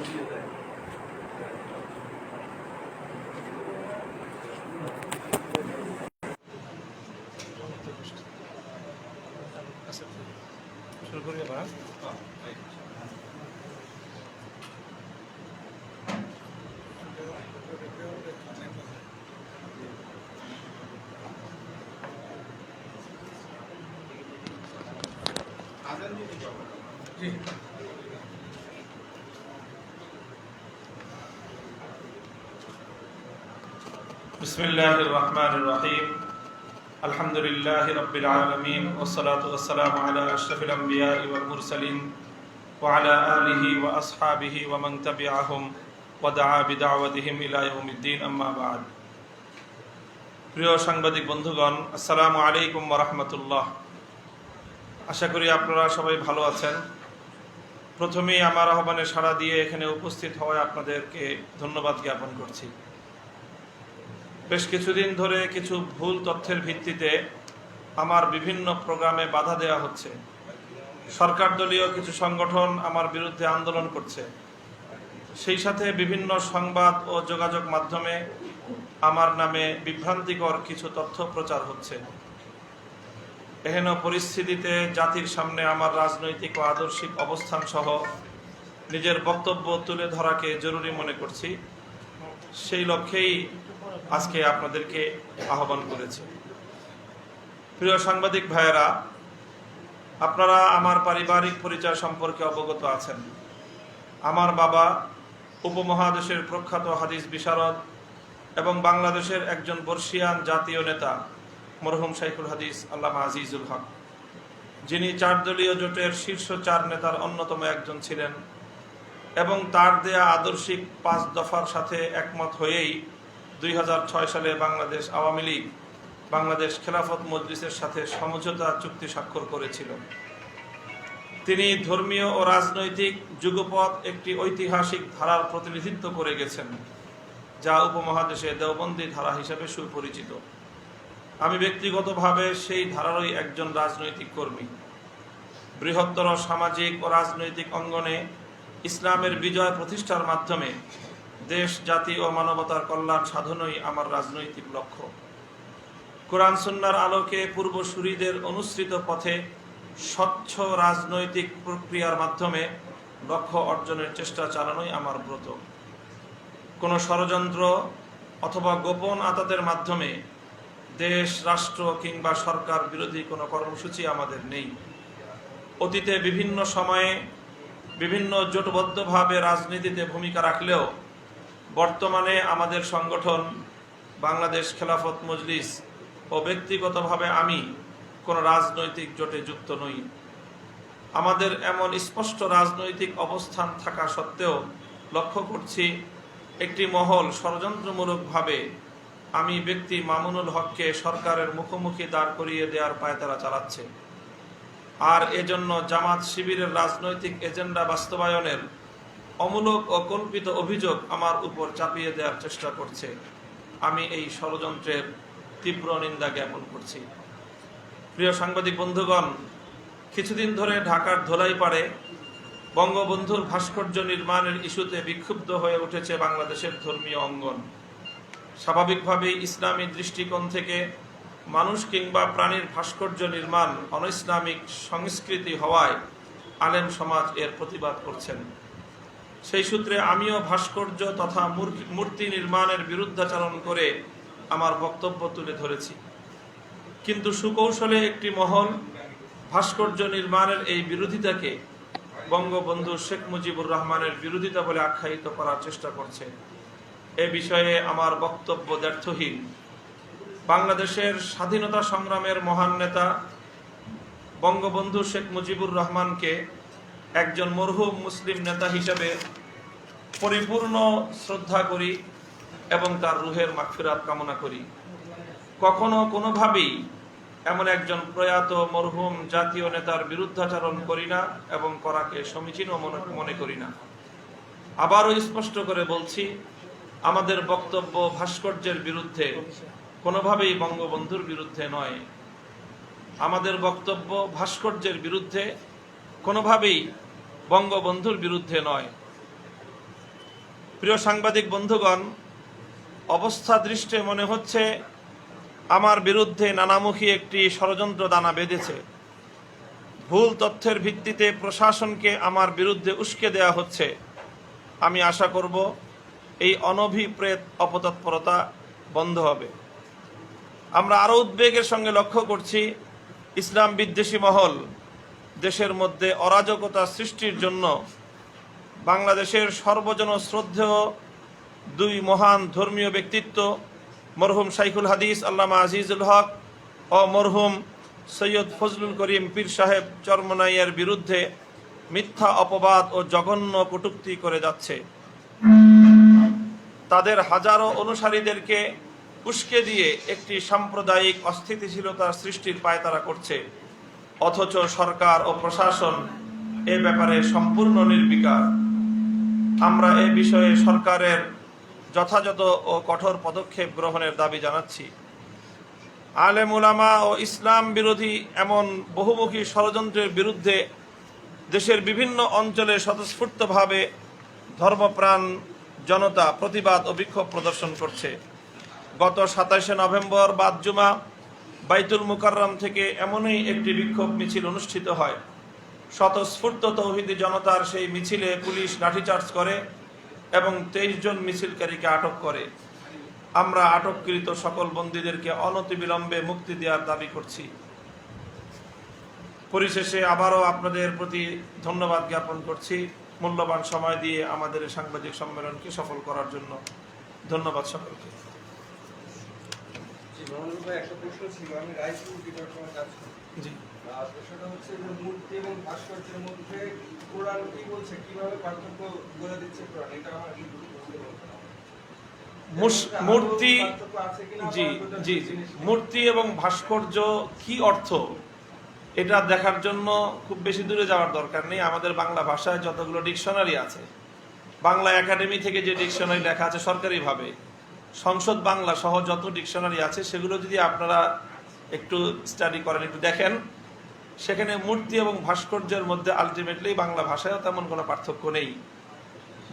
খুশি হতে بسم الله الرحمن الرحيم الحمد لله رب العالمين والصلاة والسلام على أشرف الأنبياء والمرسلين وعلى آله وأصحابه ومن تبعهم ودعا بدعوتهم إلى يوم الدين أما بعد প্রিয় সাংবাদিক বন্ধুগণ আসসালামু আলাইকুম রহমতুল্লাহ আশা করি আপনারা সবাই ভালো আছেন প্রথমেই আমার আহ্বানে সাড়া দিয়ে এখানে উপস্থিত হওয়ায় আপনাদেরকে ধন্যবাদ জ্ঞাপন করছি বেশ কিছুদিন ধরে কিছু ভুল তথ্যের ভিত্তিতে আমার বিভিন্ন প্রোগ্রামে বাধা দেওয়া হচ্ছে। সরকার দলীয় কিছু সংগঠন আমার বিরুদ্ধে আন্দোলন করছে। সেই সাথে বিভিন্ন সংবাদ ও যোগাযোগ মাধ্যমে আমার নামে বিভ্রান্তিকর কিছু তথ্য প্রচার হচ্ছে। এহেন পরিস্থিতিতে জাতির সামনে আমার রাজনৈতিক ও আদর্শিক অবস্থান সহ নিজের বক্তব্য তুলে ধরাকে জরুরি মনে করছি। সেই লক্ষ্যেই আজকে আপনাদেরকে আহ্বান করেছে। প্রিয় সাংবাদিক ভাইয়েরা, আপনারা আমার পারিবারিক পরিচয় সম্পর্কে অবগত আছেন। আমার বাবা উপমহাদেশের প্রখ্যাত হাদিস বিশারদ এবং বাংলাদেশের একজন বর্ষিয়ান জাতীয় নেতা মরহুম শাইখুল হাদিস আল্লামা আজিজুল হক। যিনি চার দলীয় জোটের শীর্ষ চার নেতার অন্যতম একজন ছিলেন এবং তার দেয়া আদর্শিক পাঁচ দফার সাথে একমত হয়েই দুই হাজার ছয় সালে বাংলাদেশ আওয়ামী লীগ বাংলাদেশ খেলাফত মজলিসের সাথে সমঝোতা চুক্তি স্বাক্ষর করেছিল। তিনি ধর্মীয় ও রাজনৈতিক যুগপথ একটি ঐতিহাসিক ধারার প্রতিনিধিত্ব করে গেছেন, যা উপমহাদেশে দেওবন্দী ধারা হিসেবে সুপরিচিত। আমি ব্যক্তিগতভাবে সেই ধারারই একজন রাজনৈতিক কর্মী। বৃহত্তর সামাজিক ও রাজনৈতিক অঙ্গনে ইসলামের বিজয় প্রতিষ্ঠার মাধ্যমে দেশ, জাতি ও মানবতার কল্যাণ সাধনই আমার রাজনৈতিক লক্ষ্য। কোরআন সুন্নার আলোকে পূর্বসূরিদের অনুসৃত পথে স্বচ্ছ রাজনৈতিক প্রক্রিয়ার মাধ্যমে লক্ষ্য অর্জনের চেষ্টা চালানোই আমার ব্রত। কোনো ষড়যন্ত্র অথবা গোপন আতাতের মাধ্যমে দেশ, রাষ্ট্র কিংবা সরকার বিরোধী কোনো কর্মসূচি আমাদের নেই। অতীতে বিভিন্ন সময়ে বিভিন্ন জোটবদ্ধভাবে রাজনীতিতে ভূমিকা রাখলেও বর্তমানে আমাদের সংগঠন বাংলাদেশ খেলাফত মজলিস ও ব্যক্তিগতভাবে আমি কোনো রাজনৈতিক জোটে যুক্ত নই। আমাদের এমন স্পষ্ট রাজনৈতিক অবস্থান থাকা সত্ত্বেও লক্ষ্য করছি একটি মহল ষড়যন্ত্রমূলকভাবে আমি ব্যক্তি মামুনুল হককে সরকারের মুখোমুখি দাঁড় করিয়ে দেওয়ার পায়তারা চালাচ্ছে। আর এজন্য জামাত শিবিরের রাজনৈতিক এজেন্ডা বাস্তবায়নের অমূলক ও কল্পিত অভিযোগ আমার উপর চাপিয়ে দেওয়ার চেষ্টা করছে। আমি এই ষড়যন্ত্রের তীব্র নিন্দা জ্ঞাপন করছি। প্রিয় সাংবাদিক বন্ধুগণ, কিছুদিন ধরে ঢাকার ধোলাই ধোলাইপাড়ে বঙ্গবন্ধুর ভাস্কর্য নির্মাণের ইস্যুতে বিক্ষুব্ধ হয়ে উঠেছে বাংলাদেশের ধর্মীয় অঙ্গন। স্বাভাবিকভাবেই ইসলামী দৃষ্টিকোণ থেকে মানুষ কিংবা প্রাণীর ভাস্কর্য নির্মাণ, অনইসলামিক সংস্কৃতি হওয়ায় আলেম সমাজ এর প্রতিবাদ করছেন। সেই সূত্রে আমিও ভাস্কর্য তথা মূর্তি নির্মাণের বিরুদ্ধাচরণ করে আমার বক্তব্য তুলে ধরেছি। কিন্তু সুকৌশলে একটি মহল ভাস্কর্য নির্মাণের এই বিরোধিতাকে বঙ্গবন্ধু শেখ মুজিবুর রহমানের বিরোধিতা বলে আখ্যায়িত করার চেষ্টা করছে। এ বিষয়ে আমার বক্তব্য ব্যর্থহীন। বাংলাদেশের স্বাধীনতা সংগ্রামের মহান নেতা বঙ্গবন্ধু শেখ মুজিবুর রহমানকে একজন মরহুম মুসলিম নেতা হিসেবে পরিপূর্ণ শ্রদ্ধা করি এবং তার রুহের মাগফিরাত কামনা করি। কখনো কোনোভাবেই এমন একজন প্রয়াত মরহুম জাতীয় নেতার বিরুদ্ধাচরণ করি না এবং করাকে সমীচীনও মনে- মনে করি না। আবারও স্পষ্ট করে বলছি, আমাদের বক্তব্য ভাস্কর্যের বিরুদ্ধে, কোনোভাবেই বঙ্গবন্ধুর বিরুদ্ধে নয়। আমাদের বক্তব্য ভাস্কর্যের বিরুদ্ধে কোনোভাবেই বঙ্গবন্ধুর বিরুদ্ধে নয়। প্রিয় সাংবাদিক বন্ধুগণ, অবস্থা দৃষ্টে মনে হচ্ছে আমার বিরুদ্ধে নানামুখী একটি ষড়যন্ত্র দানা বেঁধেছে। ভুল তথ্যের ভিত্তিতে প্রশাসনকে আমার বিরুদ্ধে উস্কে দেওয়া হচ্ছে। আমি আশা করব এই অনভিপ্রেত অপতৎপরতা বন্ধ হবে। আমরা আরও উদ্বেগের সঙ্গে লক্ষ্য করছি ইসলাম বিদ্বেষী মহল। দেশের মধ্যে অরাজকতা সৃষ্টির জন্য বাংলাদেশের সর্বজন শ্রদ্ধেয় দুই মহান ধর্মীয় ব্যক্তিত্ব, মরহুম শাইখুল হাদিস, আল্লামা আজিজুল হক ও মরহুম সৈয়দ ফজলুল করিম পীর সাহেব চরমনাইয়ের বিরুদ্ধে মিথ্যা অপবাদ ও জঘন্য কটুক্তি করে যাচ্ছে। তাদের হাজারো অনুসারীদেরকে উস্কে দিয়ে একটি সাম্প্রদায়িক অস্থিতিশীলতার সৃষ্টির পায়তারা করছে। অথচ সরকার ও প্রশাসন এ ব্যাপারে সম্পূর্ণ নির্বিকার। আমরা এ বিষয়ে সরকারের যথাযথ ও কঠোর পদক্ষেপ গ্রহণের দাবি জানাচ্ছি। আলেম উলামা ও ইসলাম বিরোধী এমন বহুমুখী ষড়যন্ত্রের বিরুদ্ধে দেশের বিভিন্ন অঞ্চলে স্বতঃস্ফূর্তভাবে ধর্মপ্রাণ জনতা প্রতিবাদ ও বিক্ষোভ প্রদর্শন করছে। গত সাতাশে নভেম্বর বাদ জুমা বাইতুল মুকাররম থেকে এমনই একটি বিক্ষোভ মিছিল অনুষ্ঠিত হয়। স্বতঃস্ফূর্ত তৌহিদি জনতার সেই মিছিলে পুলিশ লাঠিচার্জ করে এবং তেইশ জন মিছিলকারীকে আটক করে। আমরা আটককৃত সকল বন্দীদেরকে অনতিবিলম্বে মুক্তি দেওয়ার দাবি করছি। পরিশেষে আবারও আপনাদের প্রতি ধন্যবাদ জ্ঞাপন করছি। মূল্যবান সময় দিয়ে আমাদের সাংবাদিক সম্মেলনকে সফল করার জন্য। ধন্যবাদ সকলকে। জি, মোহাম্মদ ভাই, একটা প্রশ্ন ছিল আমি রাইসপুর ডিপার্টমেন্টে কাজ করি। জি। প্রশ্নটা হচ্ছে যে মূর্তি এবং ভাস্কর্যের মধ্যে কোরআন কি বলছে কীভাবে পার্থক্য করে দিচ্ছে কোরআন এটা আমার বুঝতে বলতে হবে। মুস- এর মধ্যে মূর্তি আদৌ পার্থক্য আছে কিনা বা জি জি? মূর্তি এবং ভাস্কর্য কি অর্থ? এটা দেখার জন্য খুব বেশি দূরে যাওয়ার দরকার নেই। আমাদের বাংলা ভাষায় যতগুলো ডিকশনারি আছে বাংলা একাডেমি থেকে যে ডিকশনারি লেখা আছে সরকারিভাবে সংসদ বাংলা সহ যত ডিকশনারি আছে, সেগুলো যদি আপনারা একটু স্টাডি করেন, একটু দেখেন, সেখানে মূর্তি এবং ভাস্কর্যের মধ্যে আলটিমেটলি বাংলা ভাষায়ও তেমন কোনো পার্থক্য নেই।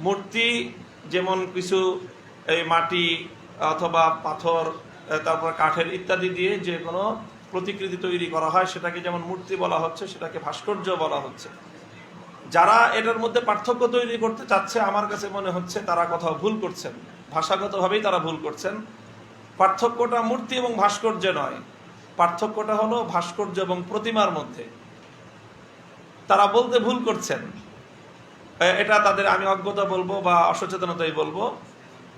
মূর্তি যেমন কিছু, এই মাটি অথবা পাথর তারপর কাঠের ইত্যাদি দিয়ে যে কোনো প্রতিকৃতি তৈরি করা হয়, সেটাকে যেমন মূর্তি বলা হচ্ছে, সেটাকে ভাস্কর্য বলা হচ্ছে। যারা এটার মধ্যে পার্থক্য তৈরি করতে চাচ্ছে, আমার কাছে মনে হচ্ছে তারা কোথাও ভুল করছেন। ভাষাগতভাবেই তারা ভুল করছেন। পার্থক্যটা মূর্তি এবং ভাস্কর্য নয়। পার্থক্যটা হলো ভাস্কর্য এবং প্রতিমার মধ্যে। তারা বলতে ভুল করছেন। এটা তাদের আমি অজ্ঞতা বলব বা অসচেতনতাই বলব।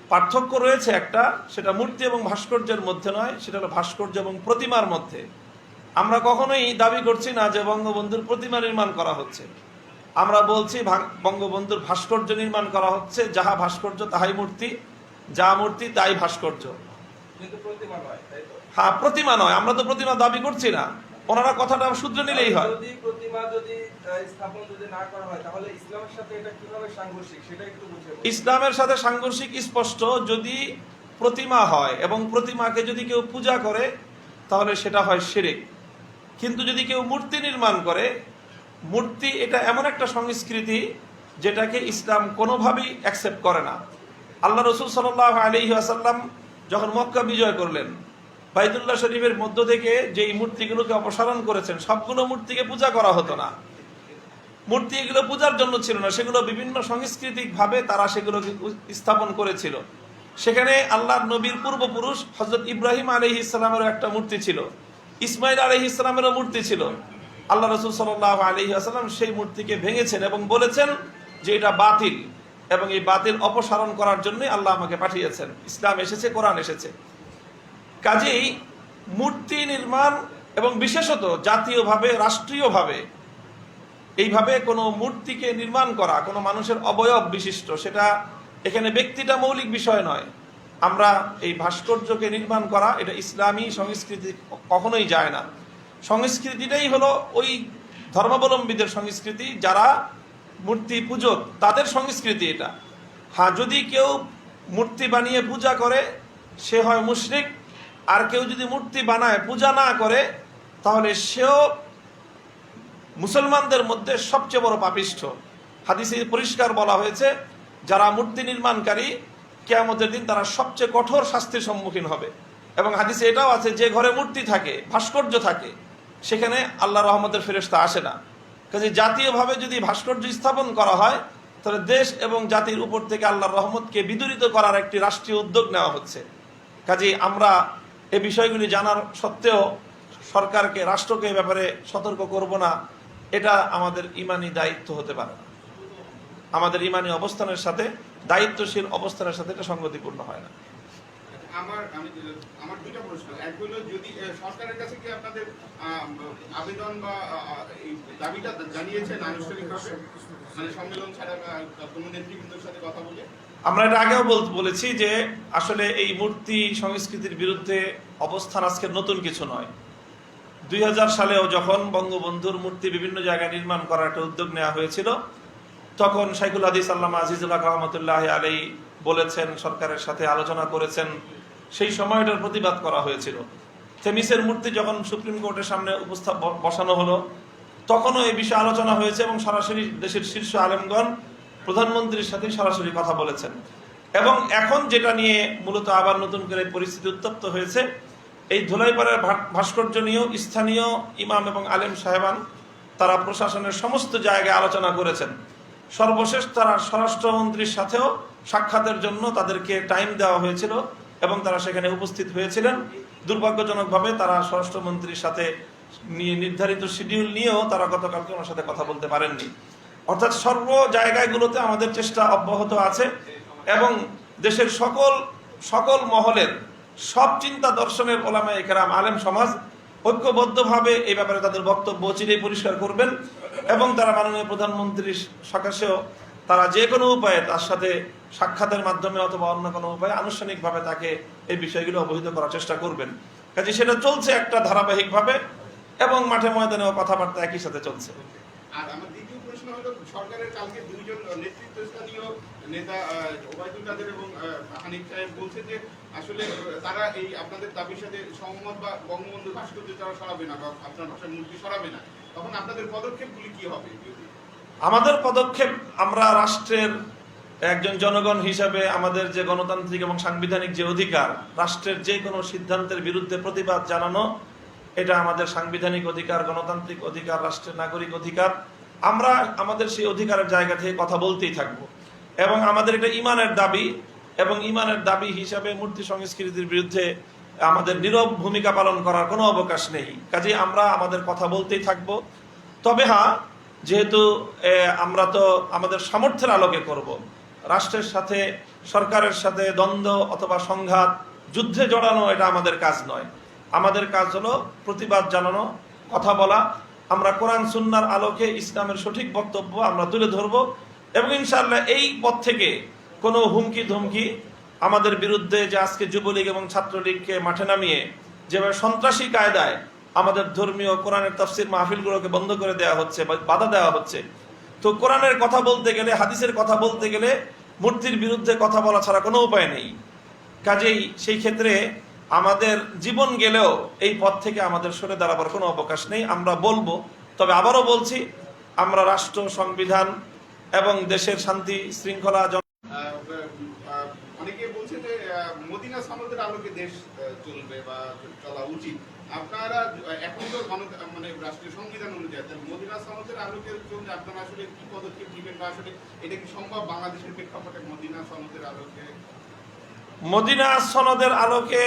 পার্থক্য রয়েছে একটা, সেটা মূর্তি এবং ভাস্কর্যের মধ্যে নয়, সেটা হলো ভাস্কর্য এবং প্রতিমার মধ্যে। আমরা কখনোই দাবি করছি না যে বঙ্গবন্ধুর প্রতিমা নির্মাণ করা হচ্ছে। আমরা বলছি বঙ্গবন্ধুর ভাস্কর্য নির্মাণ করা হচ্ছে, যাহা ভাস্কর্য, তাহাই মূর্তি। যা মূর্তি তাই ভাস্কর্য। হ্যাঁ প্রতিমা নয় আমরা তো প্রতিমা দাবি করছি না। ওনারা কথাটা শুধরে নিলেই হয়। যদি প্রতিমা যদি স্থাপন যদি না করা হয় তাহলে ইসলামের সাথে এটা কীভাবে সাংঘর্ষিক সেটা একটু বুঝে ইসলামের সাথে সাংঘর্ষিক স্পষ্ট যদি প্রতিমা হয় এবং প্রতিমাকে যদি কেউ পূজা করে তাহলে সেটা হয় শিরিক। কিন্তু যদি কেউ মূর্তি নির্মাণ করে মূর্তি এটা এমন একটা সংস্কৃতি যেটাকে ইসলাম কোনোভাবেই অ্যাকসেপ্ট করে না। আল্লাহ রসুল সাল্লাহ আলী আসাল্লাম যখন মক্কা বিজয় করলেন বাইদুল্লাহ শরীফের মধ্য থেকে যেই মূর্তিগুলোকে অপসারণ করেছেন, সবগুলো মূর্তিকে পূজা করা হতো না। মূর্তি এগুলো পূজার জন্য ছিল না, সেগুলো বিভিন্ন সাংস্কৃতিক ভাবে তারা সেগুলোকে স্থাপন করেছিল। সেখানে আল্লাহর নবীর পূর্বপুরুষ হজরত ইব্রাহিম আলহি ইসলামেরও একটা মূর্তি ছিল, ইসমাইল আলহি ইসলামেরও মূর্তি ছিল। আল্লাহ রসুল সাল্লাহ আলহি আসালাম সেই মূর্তিকে ভেঙেছেন এবং বলেছেন যে এটা বাতিল। এবং এই বাতিল অপসারণ করার জন্যই আল্লাহ আমাকে পাঠিয়েছেন। ইসলাম এসেছে, কোরআন এসেছে। কাজেই মূর্তি নির্মাণ এবং বিশেষত জাতীয়ভাবে, রাষ্ট্রীয়ভাবে এইভাবে কোনো মূর্তিকে নির্মাণ করা, কোনো মানুষের অবয়ব বিশিষ্ট, সেটা এখানে ব্যক্তিটা মৌলিক বিষয় নয়। আমরা এই ভাস্কর্যকে নির্মাণ করা, এটা ইসলামী সংস্কৃতি কখনোই যায় না। সংস্কৃতিটাই হলো ওই ধর্মাবলম্বীদের সংস্কৃতি, যারা মূর্তি পূজক তাদের সংস্কৃতি এটা। হ্যাঁ যদি কেউ মূর্তি বানিয়ে পূজা করে, সে হয় মুশরিক। আর কেউ যদি মূর্তি বানায়, পূজা না করে, তাহলে সেও মুসলমানদের মধ্যে সবচেয়ে বড় পাপিষ্ঠ। হাদিসে পরিষ্কার বলা হয়েছে, যারা মূর্তি নির্মাণকারী, কেয়ামতের দিন তারা সবচেয়ে কঠোর শাস্তির সম্মুখীন হবে। এবং হাদিসে এটাও আছে, যে ঘরে মূর্তি থাকে, ভাস্কর্য থাকে, সেখানে আল্লাহ রহমতের ফেরেস্তা আসে না। কাজে জাতীয়ভাবে যদি ভাস্কর্য স্থাপন করা হয়, তাহলে দেশ এবং জাতির উপর থেকে আল্লাহর রহমতকে বিদূরিত করার একটি রাষ্ট্রীয় উদ্যোগ নেওয়া হচ্ছে। কাজে আমরা এ বিষয়গুলি জানার সত্ত্বেও সরকারকে, রাষ্ট্রকে ব্যাপারে সতর্ক করব না, এটা আমাদের ইমানি দায়িত্ব হতে পারে না। আমাদের ইমানি অবস্থানের সাথে, দায়িত্বশীল অবস্থানের সাথে এটা সঙ্গতিপূর্ণ হয় না। আমার, আমি আমার দুইটা প্রশ্ন। এক হলো যদি সরকারের কাছে কি আপনাদের আবেদন বা দাবিটা জানিয়েছেন আনুষ্ঠানিকভাবে? মানে সম্মেলন ছাড়া কোনো নেতৃবৃন্দের সাথে কথা বলে? আমরা এটা আগেও বলেছি যে আসলে এই মূর্তি সংস্কৃতির বিরুদ্ধে অবস্থান আজকে নতুন কিছু নয়। দুই হাজার সালেও যখন বঙ্গবন্ধুর মূর্তি বিভিন্ন জায়গায় নির্মাণ করার একটা উদ্যোগ নেওয়া হয়েছিল, তখন শাইখুল হাদিস আল্লামা আজিজুল্লাহ রহমতুল্লাহ আলী বলেছেন, সরকারের সাথে আলোচনা করেছেন। সেই সময়টার প্রতিবাদ করা হয়েছিল। থেমিসের মূর্তি যখন সুপ্রিম কোর্টের সামনে উপস্থাপ বসানো হলো, তখনও এই বিষয়ে আলোচনা হয়েছে এবং সরাসরি দেশের শীর্ষ আলেমগণ প্রধানমন্ত্রীর সাথে সরাসরি কথা বলেছেন। এবং এখন যেটা নিয়ে মূলত আবার নতুন করে পরিস্থিতি উত্তপ্ত হয়েছে, এই ধুলাইপাড়ার ভাস্কর্য নিয়েও স্থানীয় ইমাম এবং আলেম সাহেবান, তারা প্রশাসনের সমস্ত জায়গায় আলোচনা করেছেন। সর্বশেষ তারা স্বরাষ্ট্রমন্ত্রীর সাথেও সাক্ষাতের জন্য তাদেরকে টাইম দেওয়া হয়েছিল। এবং তারা সেখানে উপস্থিত হয়েছিলেন। দুর্ভাগ্যজনকভাবে তারা স্বরাষ্ট্রমন্ত্রীর সাথে নির্ধারিত শিডিউল নিয়েও তারা গতকালকে ওনার সাথে কথা বলতে পারেননি। অর্থাৎ সর্ব জায়গাগুলোতে আমাদের চেষ্টা অব্যাহত আছে এবং দেশের সকল সকল মহলের সব চিন্তা দর্শনের ওলামা একরাম আলেম সমাজ ঐক্যবদ্ধভাবে এই ব্যাপারে তাদের বক্তব্য চিরেই পরিষ্কার করবেন এবং তারা মাননীয় প্রধানমন্ত্রীর সকাশেও তারা যে কোনো উপায়ে তার সাথে সাক্ষাতের মাধ্যমে অথবা অন্য কোনো উপায়ে আনুষ্ঠানিকভাবে তাকে এই বিষয়গুলো অবহিত করার চেষ্টা করবেন। কাজে সেটা চলছে একটা ধারাবাহিকভাবে এবং মাঠে ময়দানেও কথাবার্তা একই সাথে চলছে। আর আমার দ্বিতীয় প্রশ্ন হলো সরকারের কালকে দুইজন নেতৃত্বস্থানীয় নেতা ওবায়দুল কাদের এবং হানিফ সাহেব বলছে যে আসলে তারা এই আপনাদের দাবির সাথে সহমত বা বঙ্গবন্ধু ভাস্কর্য তারা সরাবে না বা আপনার ভাষার মূর্তি সরাবে না। তখন আপনাদের পদক্ষেপগুলি কি হবে? আমাদের পদক্ষেপ আমরা রাষ্ট্রের একজন জনগণ হিসাবে আমাদের যে গণতান্ত্রিক এবং সাংবিধানিক যে অধিকার, রাষ্ট্রের যে কোনো সিদ্ধান্তের বিরুদ্ধে প্রতিবাদ জানানো, এটা আমাদের সাংবিধানিক অধিকার, গণতান্ত্রিক অধিকার, রাষ্ট্রের নাগরিক অধিকার। আমরা আমাদের সেই অধিকারের জায়গা থেকে কথা বলতেই থাকব। এবং আমাদের এটা ইমানের দাবি, এবং ইমানের দাবি হিসাবে মূর্তি সংস্কৃতির বিরুদ্ধে আমাদের নীরব ভূমিকা পালন করার কোনো অবকাশ নেই। কাজে আমরা আমাদের কথা বলতেই থাকব। তবে হ্যাঁ যেহেতু আমরা তো আমাদের সামর্থ্যের আলোকে করব। রাষ্ট্রের সাথে, সরকারের সাথে দ্বন্দ্ব অথবা সংঘাত, যুদ্ধে জড়ানো এটা আমাদের কাজ নয়। আমাদের কাজ হলো প্রতিবাদ জানানো, কথা বলা। আমরা কোরআন, সুন্নার আলোকে ইসলামের সঠিক বক্তব্য আমরা তুলে ধরব এবং ইনশাআল্লাহ এই পথ থেকে কোনো হুমকি ধমকি আমাদের বিরুদ্ধে যে আজকে যুবলীগ এবং ছাত্রলীগকে মাঠে নামিয়ে যেভাবে সন্ত্রাসী কায়দায় আমাদের ধর্মীয় কোরআনের তফসির মাহফিলগুলোকে বন্ধ করে দেওয়া হচ্ছে বা বাধা দেওয়া হচ্ছে তো কোরআনের কথা বলতে গেলে, হাদিসের কথা বলতে গেলে মূর্তির বিরুদ্ধে কথা বলা ছাড়া কোনো উপায় নেই। কাজেই সেই ক্ষেত্রে আমাদের জীবন গেলেও এই পথ থেকে আমাদের সরে দাঁড়াবার কোনো অবকাশ নেই। আমরা বলব, তবে আবারও বলছি, আমরা রাষ্ট্র, সংবিধান এবং দেশের শান্তি, শৃঙ্খলা অনেকে বলছে যে মদিনা সনদের আলোকে দেশ চলবে বা উচিত। আপনারা এখন তো মানে রাষ্ট্রীয় সংবিধান অনুযায়ী তাহলে মদিনা সনদের আলোকে চলতে আপনারা আসলে কি পদক্ষেপ নেবেন বা আসলে এটা কি সম্ভব বাংলাদেশের প্রেক্ষাপটে মদিনা সনদের আলোকে? মদিনা সনদের আলোকে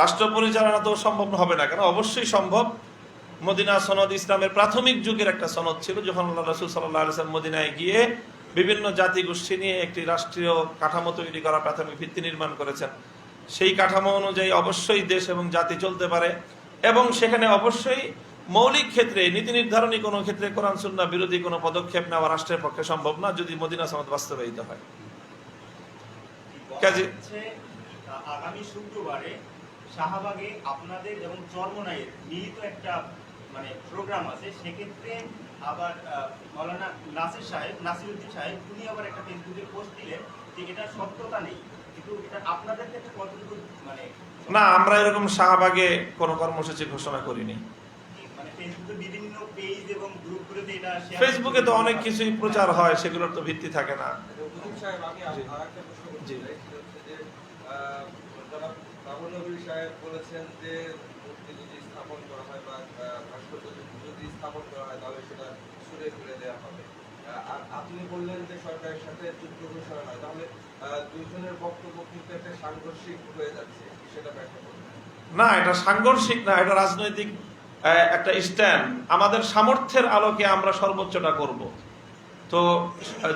রাষ্ট্র পরিচালনা তো সম্ভব হবে না কেন? অবশ্যই সম্ভব। মদিনা সনদ ইসলামের প্রাথমিক যুগের একটা সনদ ছিল, যখন আল্লাহ রসুল সাল্লাহ আলসালাম মদিনায় গিয়ে বিভিন্ন জাতি গোষ্ঠী নিয়ে একটি রাষ্ট্রীয় কাঠামো তৈরি করা প্রাথমিক ভিত্তি নির্মাণ করেছেন। সেই কাঠামো অনুযায়ী অবশ্যই দেশ এবং জাতি চলতে পারে এবং সেখানে অবশ্যই মৌলিক ক্ষেত্রে, নীতি নির্ধারণী কোনো ক্ষেত্রে কোরআন সুন্না বিরোধী কোনো পদক্ষেপ নেওয়া রাষ্ট্রের পক্ষে সম্ভব না যদি মদিনা সনদ বাস্তবায়িত হয়। কাজে- আগামী শুক্রবারে শাহবাগে আপনাদের এবং চরমনাইয়ের মিলিত একটা মানে প্রোগ্রাম আছে। সেক্ষেত্রে আবার মৌলানা নাসির সাহেব, নাসিরুদ্দিন সাহেব, উনি আবার একটা ফেসবুকে পোস্ট দিলেন যে এটা সত্যতা নেই। কিন্তু এটা আপনাদের ক্ষেত্রে কতটুকু মানে না আমরা এরকম শাহবাগে কোনো কর্মসূচি ঘোষণা করিনি। মানে ফেসবুকে ফেসবুকে তো অনেক কিছুই প্রচার হয় সেগুলোর তো ভিত্তি থাকে না। সাহেব বলেছেন যে মূর্তি যদি স্থাপন করা হয় বা ভাস্কর্য যদি স্থাপন করা হয় তাহলে সেটা ছুড়ে ফেলে দেওয়া হবে। আর আপনি বললেন যে সরকারের সাথে যুদ্ধ ঘোষণা নয় তাহলে না, এটা সাংঘর্ষিক না, এটা রাজনৈতিক একটা স্ট্যান্ড আমাদের সামর্থ্যের আলোকে আমরা সর্বোচ্চটা করব। তো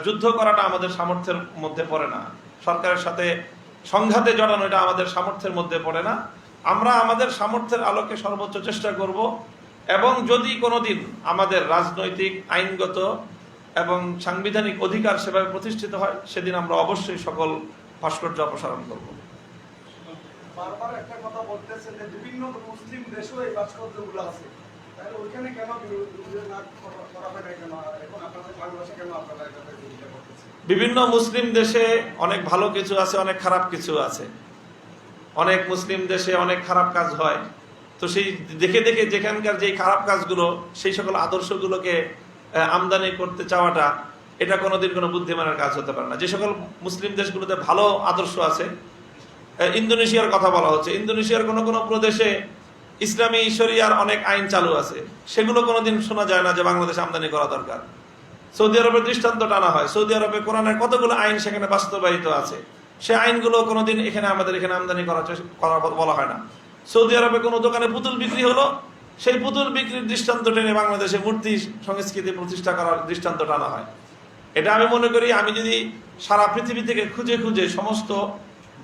যুদ্ধ করাটা আমাদের সামর্থ্যের মধ্যে পড়ে না। সরকারের সাথে সংঘাতে জড়ানো, এটা আমাদের সামর্থ্যের মধ্যে পড়ে না। আমরা আমাদের সামর্থ্যের আলোকে সর্বোচ্চ চেষ্টা করব এবং যদি কোনোদিন আমাদের রাজনৈতিক, আইনগত এবং সাংবিধানিক অধিকার সেভাবে প্রতিষ্ঠিত হয় সেদিন আমরা অবশ্যই সকল ভাস্কর্য অপসারণ করব। বিভিন্ন মুসলিম দেশে অনেক ভালো কিছু আছে অনেক খারাপ কিছু আছে। অনেক মুসলিম দেশে অনেক খারাপ কাজ হয়। তো সেই দেখে দেখে যেখানকার যে খারাপ কাজগুলো সেই সকল আদর্শগুলোকে আমদানি করতে চাওয়াটা, এটা কোনোদিন কোনো বুদ্ধিমানের কাজ হতে পারে না। যে সকল মুসলিম দেশগুলোতে ভালো আদর্শ আছে ইন্দোনেশিয়ার কথা বলা হচ্ছে। ইন্দোনেশিয়ার কোনো কোনো প্রদেশে ইসলামী শরিয়ার অনেক আইন চালু আছে। সেগুলো কোনোদিন শোনা যায় না যে বাংলাদেশে আমদানি করা দরকার। সৌদি আরবের দৃষ্টান্ত টানা হয়। সৌদি আরবে কোরআনের কতগুলো আইন সেখানে বাস্তবায়িত আছে? সে আইনগুলো কোনোদিন এখানে আমাদের এখানে আমদানি করা করা বলা হয় না। সৌদি আরবে কোনো দোকানে পুতুল বিক্রি হলো সেই পুতুল বিক্রির দৃষ্টান্ত টেনে বাংলাদেশে মূর্তি সংস্কৃতি প্রতিষ্ঠা করার দৃষ্টান্ত টানা হয়। এটা আমি মনে করি আমি যদি সারা পৃথিবী থেকে খুঁজে খুঁজে সমস্ত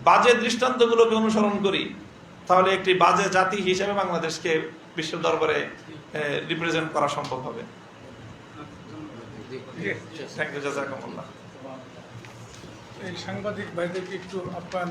বাজে দৃষ্টান্তগুলোকে অনুসরণ করি তাহলে একটি বাজে জাতি হিসেবে বাংলাদেশকে বিশ্ব দরবারে রিপ্রেজেন্ট করা সম্ভব হবে। থ্যাংক ইউ জাজাকুমুল্লাহ। এই সাংবাদিক ভাইদেরকে একটু আপ্যায়ন